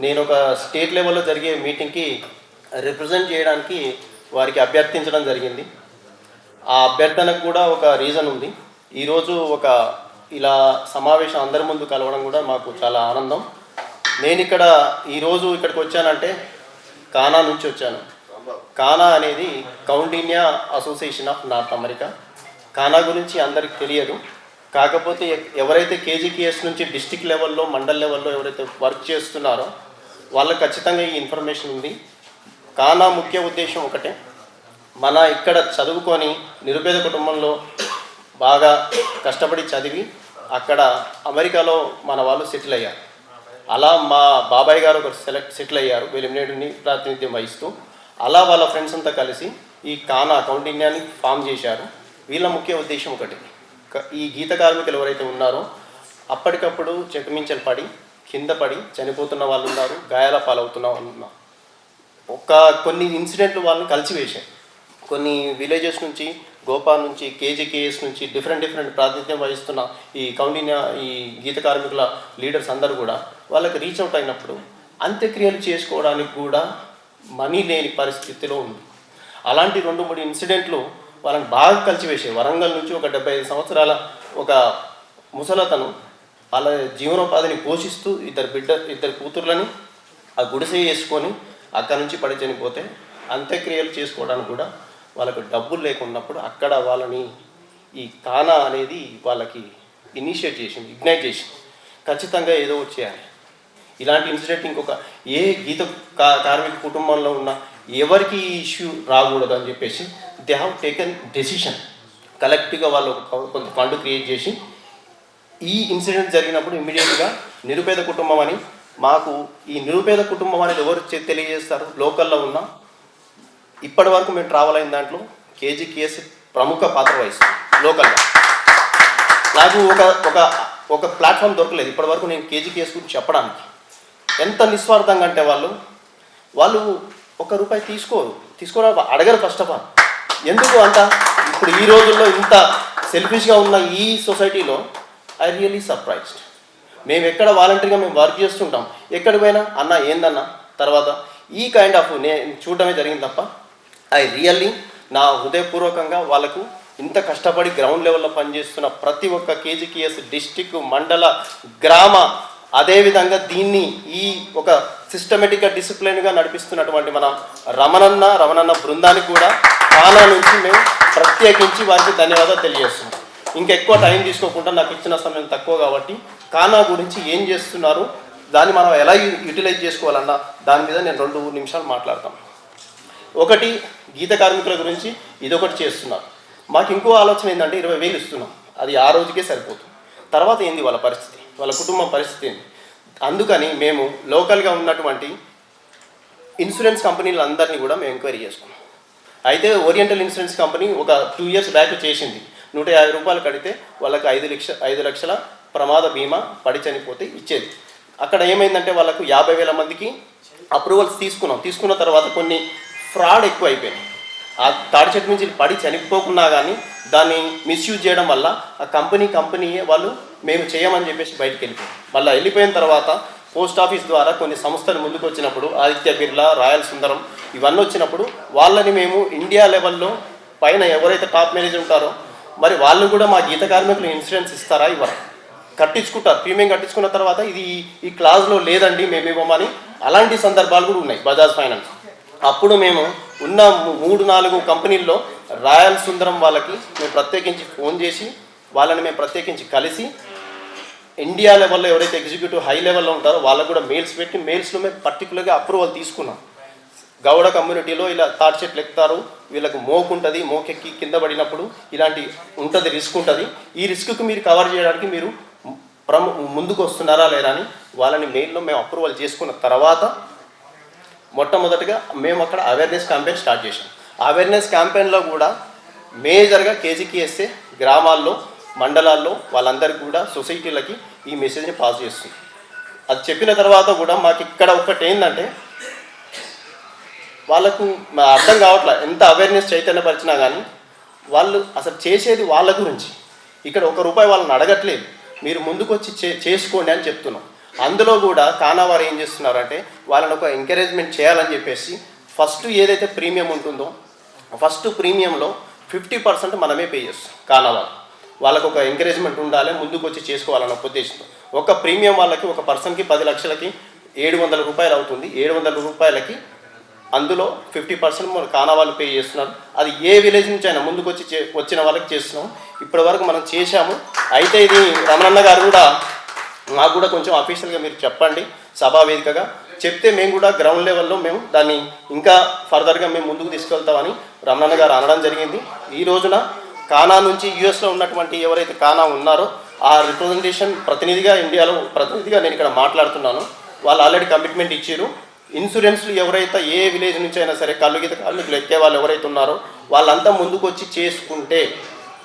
నేను ఒక స్టేట్ లెవెల్లో జరిగే మీటింగ్కి రిప్రజెంట్ చేయడానికి వారికి అభ్యర్థించడం జరిగింది. ఆ అభ్యర్థనకు కూడా ఒక రీజన్ ఉంది. ఈరోజు ఒక ఇలా సమావేశం అందరి ముందు కలవడం కూడా మాకు చాలా ఆనందం. నేను ఇక్కడ ఈరోజు ఇక్కడికి వచ్చానంటే కానా నుంచి వచ్చాను. కానా అనేది Kaundinya association of North America. KANA గురించి అందరికి తెలియదు. కాకపోతే ఎ- ఎవరైతే కేజీకేఎస్ నుంచి డిస్టిక్ లెవెల్లో మండల్ లెవెల్లో ఎవరైతే వర్క్ చేస్తున్నారో వాళ్ళకి ఖచ్చితంగా ఈ ఇన్ఫర్మేషన్ ఉంది. కానా ముఖ్య ఉద్దేశం ఒకటే. మన ఇక్కడ చదువుకొని నిరుపేద కుటుంబంలో బాగా కష్టపడి చదివి అక్కడ అమెరికాలో మన వాళ్ళు సెటిల్ అయ్యారు. అలా మా బాబాయ్ గారు ఒక సెలెక్ట్ సెటిల్ అయ్యారు. వెలిమినేటుని ప్రాతినిధ్యం వహిస్తూ అలా వాళ్ళ ఫ్రెండ్స్ అంతా కలిసి ఈ కానా కౌండిన్యాన్ని ఫామ్ చేశారు. వీళ్ళ ముఖ్య ఉద్దేశం ఒకటి. ఈ గీత కార్మికులు ఎవరైతే ఉన్నారో అప్పటికప్పుడు చెకమించలు పడి కింద పడి చనిపోతున్న వాళ్ళు ఉన్నారు గాయాల పాలవుతున్న వాళ్ళు ఉన్నారు ఒక కొన్ని ఇన్సిడెంట్లు వాళ్ళని కలిసివేశాయి. కొన్ని విలేజెస్ నుంచి గోపాల్ నుంచి కేజీకేఎస్ నుంచి డిఫరెంట్ డిఫరెంట్ ప్రాతినిధ్యం వహిస్తున్న ఈ కౌండిన్య ఈ గీత కార్మికుల లీడర్స్ అందరూ కూడా వాళ్ళకి రీచ్ అవుట్ అయినప్పుడు అంత్యక్రియలు చేసుకోవడానికి కూడా మనీ లేని పరిస్థితిలో ఉంది. అలాంటి రెండు మూడు ఇన్సిడెంట్లు వాళ్ళని బాగా కలిసివేసాయి వరంగల్ నుంచి ఒక డెబ్బై ఐదు సంవత్సరాల ఒక ముసలతను వాళ్ళ జీవనోపాధిని పోషిస్తూ ఇద్దరు బిడ్డ ఇద్దరు కూతుర్లని ఆ గుడిసె వేసుకొని అక్కడ నుంచి పడి చనిపోతే అంత్యక్రియలు చేసుకోవడానికి కూడా వాళ్ళకు డబ్బులు లేకున్నప్పుడు అక్కడ వాళ్ళని ఈ కానా అనేది వాళ్ళకి ఇనిషియేట్ చేసింది ఇగ్నైట్ చేసింది. ఖచ్చితంగా ఏదో వచ్చేయాలి చేయాలి. ఇలాంటి ఇన్సిడెంట్ ఇంకొక ఏ గీత కా- కార్మిక కుటుంబంలో ఉన్న ఎవరికి ఈ ఇష్యూ రాకూడదు అని చెప్పేసి దే హ్యావ్ టేకెన్ డెసిషన్ కలెక్టివ్గా వాళ్ళు కొంత ఫండ్ క్రియేట్ చేసి ఈ ఇన్సిడెంట్ జరిగినప్పుడు ఇమ్మీడియట్గా నిరుపేద కుటుంబం అని మాకు ఈ నిరుపేద కుటుంబం అనేది ఎవరు తెలియజేస్తారు? లోకల్లో ఉన్న ఇప్పటి వరకు మేము ట్రావెల్ అయిన దాంట్లో కేజీ కేసు ప్రముఖ పాత్ర వహిస్తుంది లోకల్లో. నాకు ఒక ఒక ఒక ప్లాట్ఫామ్ దొరకలేదు ఇప్పటివరకు నేను కేజీ కేసు గురించి చెప్పడానికి. ఎంత నిస్వార్థంగా అంటే వాళ్ళు వాళ్ళు ఒక రూపాయి తీసుకోరు తీసుకోవడం అడగరు ఫస్ట్ ఆఫ్ ఆల్. ఎందుకు అంట? ఇప్పుడు ఈ రోజుల్లో ఇంత సెల్ఫిష్గా ఉన్న ఈ సొసైటీలో ఐ రియలీ సర్ప్రైజ్డ్ మేము ఎక్కడ వాలంటరీగా మేము వర్క్ చేస్తుంటాం. ఎక్కడికి పోయినా అన్న ఏందన్న? తర్వాత ఈ కైండ్ ఆఫ్ నేను చూడడమే జరిగింది తప్ప ఐ రియల్లీ నా హృదయపూర్వకంగా వాళ్ళకు ఇంత కష్టపడి గ్రౌండ్ లెవెల్లో పనిచేస్తున్న ప్రతి ఒక్క కేజీకేఎస్ డిస్టిక్ మండల గ్రామ అదేవిధంగా దీన్ని ఈ ఒక సిస్టమేటిక్గా డిసిప్లిన్గా నడిపిస్తున్నటువంటి మన రమణన్న రమణన్న బృందానికి కూడా చాలా నుంచి మేము ప్రత్యేకించి వారికి ధన్యవాదాలు తెలియజేస్తున్నాం. ఇంకెక్కువ టైం తీసుకోకుండా నాకు ఇచ్చిన సమయం తక్కువ కాబట్టి కానా గురించి ఏం చేస్తున్నారు దాన్ని మనం ఎలా యూటిలైజ్ చేసుకోవాలన్నా దాని మీద నేను రెండు నిమిషాలు మాట్లాడతాను ఒకటి గీత కార్మికుల గురించి ఇదొకటి చేస్తున్నారు. మాకు ఇంకో ఆలోచన ఏంటంటే ఇరవై వేలు ఇస్తున్నాం. అది ఆ రోజుకే సరిపోతుంది. తర్వాత ఏంది వాళ్ళ పరిస్థితి? వాళ్ళ కుటుంబం పరిస్థితి ఏంది? అందుకని మేము లోకల్గా ఉన్నటువంటి ఇన్సూరెన్స్ కంపెనీలందరినీ కూడా మేము ఎంక్వైరీ చేసుకున్నాం. అయితే ఓరియంటల్ ఇన్సూరెన్స్ కంపెనీ ఒక టూ ఇయర్స్ బ్యాక్ చేసింది. నూట యాభై రూపాయలు కడితే వాళ్ళకి ఐదు లక్ష ఐదు లక్షల ప్రమాద బీమా పడి చనిపోతే ఇచ్చేది. అక్కడ ఏమైందంటే వాళ్ళకు యాభై వేల మందికి అప్రూవల్స్ తీసుకున్నాం. తీసుకున్న తర్వాత కొన్ని ఫ్రాడ్ ఎక్కువ అయిపోయినాయి ఆ తాడి చెట్టు నుంచి పడి చనిపోకున్నా కానీ దాన్ని మిస్యూజ్ చేయడం వల్ల ఆ కంపెనీ కంపెనీయే వాళ్ళు మేము చేయమని చెప్పేసి బయటకు వెళ్ళిపోయాం మళ్ళీ వెళ్ళిపోయిన తర్వాత పోస్ట్ ఆఫీస్ ద్వారా కొన్ని సంస్థలు ముందుకు వచ్చినప్పుడు ఆదిత్య బిర్లా రాయల్ సుందరం ఇవన్నీ వచ్చినప్పుడు వాళ్ళని మేము ఇండియా లెవెల్లో పైన ఎవరైతే టాప్ మేనేజర్ ఉంటారో మరి వాళ్ళు కూడా మా గీత కార్మికులు ఇన్సూరెన్స్ ఇస్తారా? ఇవ్వరా. కట్టించుకుంటారు. ప్రీమియం కట్టించుకున్న తర్వాత ఇది ఈ క్లాజ్లో లేదండి మేము ఇవ్వమని అలాంటి సందర్భాలు కూడా ఉన్నాయి బజాజ్ ఫైనాన్స్ అప్పుడు మేము ఉన్న మూడు నాలుగు కంపెనీల్లో రాయల్ సుందరం వాళ్ళకి మేము ప్రత్యేకించి ఫోన్ చేసి వాళ్ళని మేము ప్రత్యేకించి కలిసి ఇండియా లెవెల్లో ఎవరైతే ఎగ్జిక్యూటివ్ హై లెవెల్లో ఉంటారో వాళ్ళకు కూడా మెయిల్స్ పెట్టి మెయిల్స్లో మేము పర్టికులర్గా అప్రూవల్ తీసుకున్నాం. గౌడ కమ్యూనిటీలో ఇలా తాటి చెట్లు ఎక్కుతారు వీళ్ళకు మోకు ఉంటుంది మోకెక్కి కింద పడినప్పుడు ఇలాంటి ఉంటుంది రిస్క్ ఉంటుంది. ఈ రిస్క్కి మీరు కవర్ చేయడానికి మీరు ప్రము ముందుకు వస్తున్నారా లేదా అని వాళ్ళని మెయిల్లో మేము అప్రూవల్ చేసుకున్న తర్వాత మొట్టమొదటిగా మేము అక్కడ అవేర్నెస్ క్యాంపెయిన్ స్టార్ట్ చేసాం అవేర్నెస్ క్యాంపెయిన్లో కూడా మేజర్గా కేజీకి వేస్తే గ్రామాల్లో మండలాల్లో వాళ్ళందరికీ కూడా సొసైటీలకి ఈ మెసేజ్ని పాస్ చేస్తుంది. అది చెప్పిన తర్వాత కూడా మాకు ఇక్కడ ఒకటి ఏంటంటే వాళ్ళకు మా అర్థం కావట్లే ఎంత అవేర్నెస్ చైతన్యపరిచినా కానీ వాళ్ళు అసలు చేసేది వాళ్ళ గురించి. ఇక్కడ ఒక రూపాయి వాళ్ళని అడగట్లేదు. మీరు ముందుకు వచ్చి చే చేసుకోండి అని చెప్తున్నాం. అందులో కూడా కానావారు ఏం చేస్తున్నారంటే వాళ్ళని ఒక ఎంకరేజ్మెంట్ చేయాలని చెప్పేసి ఫస్ట్ ఏదైతే ప్రీమియం ఉంటుందో ఫస్ట్ ప్రీమియంలో ఫిఫ్టీ పర్సెంట్ మనమే పే చేస్తాం కానావారు. వాళ్ళకు ఒక ఎంకరేజ్మెంట్ ఉండాలి ముందుకు వచ్చి చేసుకోవాలన్న ఉద్దేశంతో. ఒక ప్రీమియం వాళ్ళకి ఒక పర్సన్కి పది లక్షలకి ఏడు వందల రూపాయలు అవుతుంది. ఏడు వందల రూపాయలకి అందులో ఫిఫ్టీ పర్సెంట్ మన కానా వాళ్ళు పే చేస్తున్నారు. అది ఏ విలేజ్ నుంచి అయినా ముందుకు వచ్చి చే- వచ్చిన వాళ్ళకి చేస్తున్నాం. ఇప్పటి వరకు మనం చేశాము. అయితే ఇది రమణన్న గారు కూడా మాకు కూడా కొంచెం అఫీషియల్గా మీరు చెప్పండి సభా వేదికగా. చెప్తే మేము కూడా గ్రౌండ్ లెవెల్లో మేము దాన్ని ఇంకా ఫర్దర్గా మేము ముందుకు తీసుకెళ్తామని రమణన్న గారు అనడం జరిగింది. ఈ రోజున కానా నుంచి యుఎస్లో ఉన్నటువంటి ఎవరైతే కానా ఉన్నారో ఆ రిప్రజెంటేషన్ ప్రతినిధిగా ఇండియాలో ప్రతినిధిగా నేను ఇక్కడ మాట్లాడుతున్నాను. వాళ్ళు ఆల్రెడీ కమిట్మెంట్ ఇచ్చారు ఇన్సూరెన్స్లు ఎవరైతే ఏ విలేజ్ నుంచి అయినా సరే కళ్ళు గీత కార్మికులు ఎక్కే వాళ్ళు ఎవరైతే ఉన్నారో వాళ్ళంతా ముందుకు వచ్చి చేసుకుంటే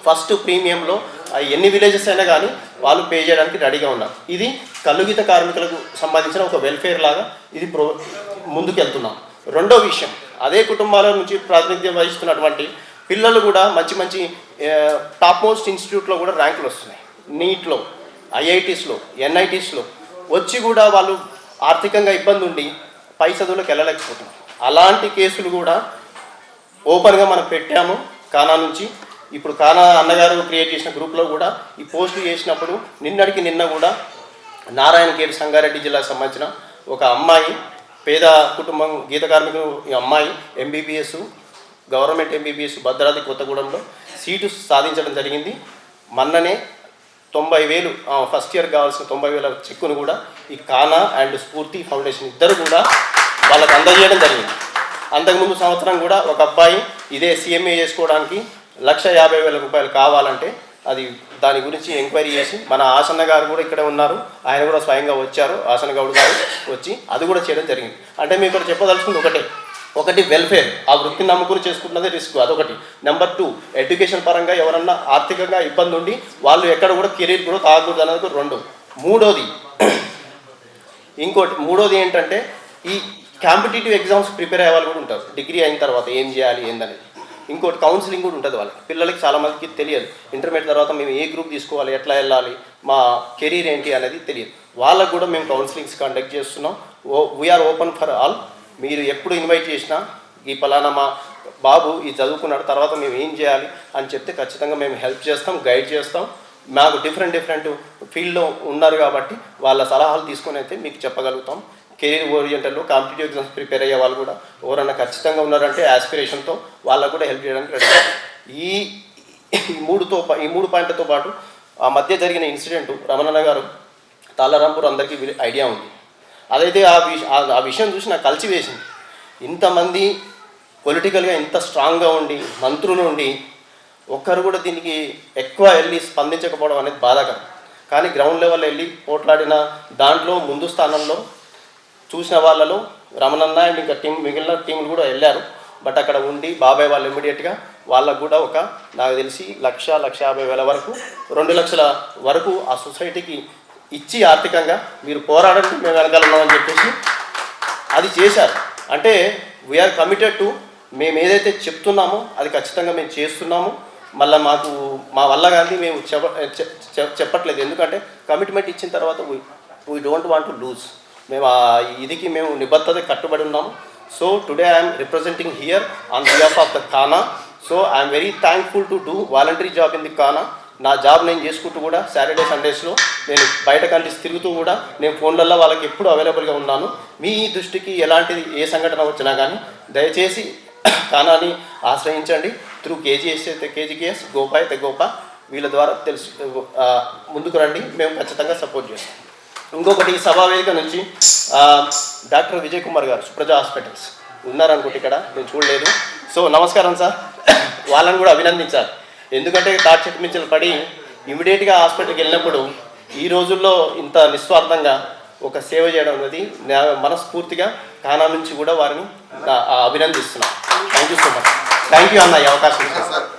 ఫస్ట్ ప్రీమియంలో ఎన్ని విలేజెస్ అయినా కానీ వాళ్ళు పే చేయడానికి రెడీగా ఉన్నారు. ఇది కలుగిత కార్మికులకు సంబంధించిన ఒక వెల్ఫేర్ లాగా ఇది ప్రో ముందుకెళ్తున్నాం. రెండో విషయం అదే కుటుంబాల నుంచి ప్రాతినిధ్యం వహిస్తున్నటువంటి పిల్లలు కూడా మంచి మంచి టాప్ మోస్ట్ ఇన్స్టిట్యూట్లో కూడా ర్యాంకులు వస్తున్నాయి. నీట్లో ఐఐటీస్లో ఎన్ఐటీస్లో. వచ్చి కూడా వాళ్ళు ఆర్థికంగా ఇబ్బంది ఉండి పై చదువులకు వెళ్ళలేకపోతున్నాం. అలాంటి కేసులు కూడా ఓపెన్గా మనం పెట్టాము కానా నుంచి. ఇప్పుడు కానా అన్నగారు క్రియేట్ చేసిన గ్రూప్లో కూడా ఈ పోస్టులు చేసినప్పుడు నిన్నటికి నిన్న కూడా నారాయణ గేట్ సంగారెడ్డి జిల్లాకు సంబంధించిన ఒక అమ్మాయి పేద కుటుంబం గీత కార్మికులు ఈ అమ్మాయి ఎంబీబీఎస్ గవర్నమెంట్ ఎంబీబీఎస్ భద్రాద్రి కొత్తగూడెంలో సీటు సాధించడం జరిగింది. మొన్ననే తొంభై వేలు ఫస్ట్ ఇయర్ కావాల్సిన తొంభై వేల చెక్కును కూడా ఈ కానా అండ్ స్ఫూర్తి ఫౌండేషన్ ఇద్దరు కూడా వాళ్ళకి అందజేయడం జరిగింది. అంతకుముందు సంవత్సరం కూడా ఒక అబ్బాయి ఇదే సీఎంఏ చేసుకోవడానికి లక్ష యాభై వేల రూపాయలు కావాలంటే అది దాని గురించి ఎంక్వైరీ చేసి మన ఆసన్న గారు కూడా ఇక్కడే ఉన్నారు. ఆయన కూడా స్వయంగా వచ్చారు. ఆసన గౌడ్ గారు వచ్చి అది కూడా చేయడం జరిగింది. అంటే మీకు ఇక్కడ చెప్పదలుచుకుంది ఒకటే. ఒకటి వెల్ఫేర్. ఆ వృత్తిని నమ్ముకుని చేసుకుంటున్నదే రిస్క్. అదొకటి. నెంబర్ టూ ఎడ్యుకేషన్ పరంగా ఎవరన్నా ఆర్థికంగా ఇబ్బంది ఉండి వాళ్ళు ఎక్కడ కూడా కెరీర్ కూడా తాగకూడదు అనేది రెండు. మూడోది ఇంకోటి మూడోది ఏంటంటే ఈ కాంపిటేటివ్ ఎగ్జామ్స్ ప్రిపేర్ అయ్యే వాళ్ళు కూడా ఉంటారు. డిగ్రీ అయిన తర్వాత ఏం చేయాలి ఏందనేది. ఇంకోటి కౌన్సిలింగ్ కూడా ఉంటుంది వాళ్ళకి. పిల్లలకి చాలామందికి తెలియదు. ఇంటర్మీడియట్ తర్వాత మేము ఏ గ్రూప్ తీసుకోవాలి ఎట్లా వెళ్ళాలి మా కెరీర్ ఏంటి అనేది తెలియదు. వాళ్ళకు కూడా మేము కౌన్సిలింగ్స్ కండక్ట్ చేస్తున్నాం. ఓ we are open for all మీరు ఎప్పుడు ఇన్వైట్ చేసినా ఈ పలానా మా బాబు ఈ చదువుకున్నాడు తర్వాత మేము ఏం చేయాలి అని చెప్తే ఖచ్చితంగా మేము హెల్ప్ చేస్తాం గైడ్ చేస్తాం. మాకు డిఫరెంట్ డిఫరెంట్ ఫీల్డ్లో ఉన్నారు కాబట్టి వాళ్ళ సలహాలు తీసుకొని అయితే మీకు చెప్పగలుగుతాం. కెరీర్ ఓరియంటల్లో కాంపిటేటివ్ ఎగ్జామ్స్ ప్రిపేర్ అయ్యే వాళ్ళు కూడా ఎవరన్నా ఖచ్చితంగా ఉన్నారంటే ఆస్పిరేషన్తో వాళ్ళకు కూడా హెల్ప్ చేయడానికి రెడీ ఈ మూడుతో పా- ఈ మూడు పాయింట్లతో పాటు ఆ మధ్య జరిగిన ఇన్సిడెంట్ రమణన్న గారు తాళరాంపూర్ అందరికీ ఐడియా ఉంది. అదైతే ఆ విషయం ఆ- ఆ విషయం చూసి నాకు కలిసి వేసింది ఇంతమంది పొలిటికల్గా ఇంత స్ట్రాంగ్గా ఉండి మంత్రులు ఉండి ఒక్కరు కూడా దీనికి ఎక్కువ వెళ్ళి స్పందించకపోవడం అనేది బాధాకరం. కానీ గ్రౌండ్ లెవెల్ వెళ్ళి పోట్లాడిన దాంట్లో ముందు స్థానంలో చూసిన వాళ్ళలో రమణన్న అండ్ ఇంకా టీం మిగిలిన టీంలు కూడా వెళ్ళారు. బట్ అక్కడ ఉండి బాబాయ్ వాళ్ళు ఇమ్మీడియట్గా వాళ్ళకు కూడా ఒక నాకు తెలిసి లక్ష లక్ష యాభై వేల వరకు రెండు లక్షల వరకు ఆ సొసైటీకి ఇచ్చి ఆర్థికంగా మీరు పోరాడండి మేము వెనకాలన్నామని చెప్పేసి అది చేశారు. అంటే వీఆర్ కమిటెడ్ టు మేము ఏదైతే చెప్తున్నామో అది ఖచ్చితంగా మేము చేస్తున్నాము. మళ్ళీ మాకు మా వల్ల కానీ మేము చెప్ప చెప్పట్లేదు. ఎందుకంటే కమిట్మెంట్ ఇచ్చిన తర్వాత we don't want to lose మేము ఆ ఇదికి మేము నిబద్ధత కట్టుబడి ఉన్నాము. So today I'm representing here on behalf of the KANA so I'm very thankful to do voluntary job in the KANA నా జాబ్ నేను చేసుకుంటూ కూడా సాటర్డే సండేస్లో నేను బయట కంట్రీస్ తిరుగుతూ కూడా నేను ఫోన్లలో వాళ్ళకి ఎప్పుడు అవైలబుల్గా ఉన్నాను. మీ దృష్టికి ఎలాంటిది ఏ సంఘటన వచ్చినా కానీ దయచేసి కానాని ఆశ్రయించండి. త్రూ కేజీఎస్ అయితే కేజీకేఎస్ గోపా అయితే గోపా వీళ్ళ ద్వారా తెలుసు ముందుకు రండి మేము ఖచ్చితంగా సపోర్ట్ చేస్తాం. ఇంకొకటి ఈ వేదిక నుంచి డాక్టర్ విజయ్ కుమార్ గారు సుప్రజ హాస్పిటల్స్. ఉన్నారనుకుంటే ఇక్కడ నేను చూడలేదు. సో నమస్కారం సార్. వాళ్ళని కూడా అభినందించాలి. ఎందుకంటే తాటి చెట్టు మించలు పడి ఇమీడియట్గా హాస్పిటల్కి వెళ్ళినప్పుడు ఈ రోజుల్లో ఇంత నిస్వార్థంగా ఒక సేవ చేయడం అనేది నా మనస్ఫూర్తిగా కానా నుంచి కూడా వారిని అభినందిస్తున్నాను. Thank you so much thank you అన్న ఈ అవకాశం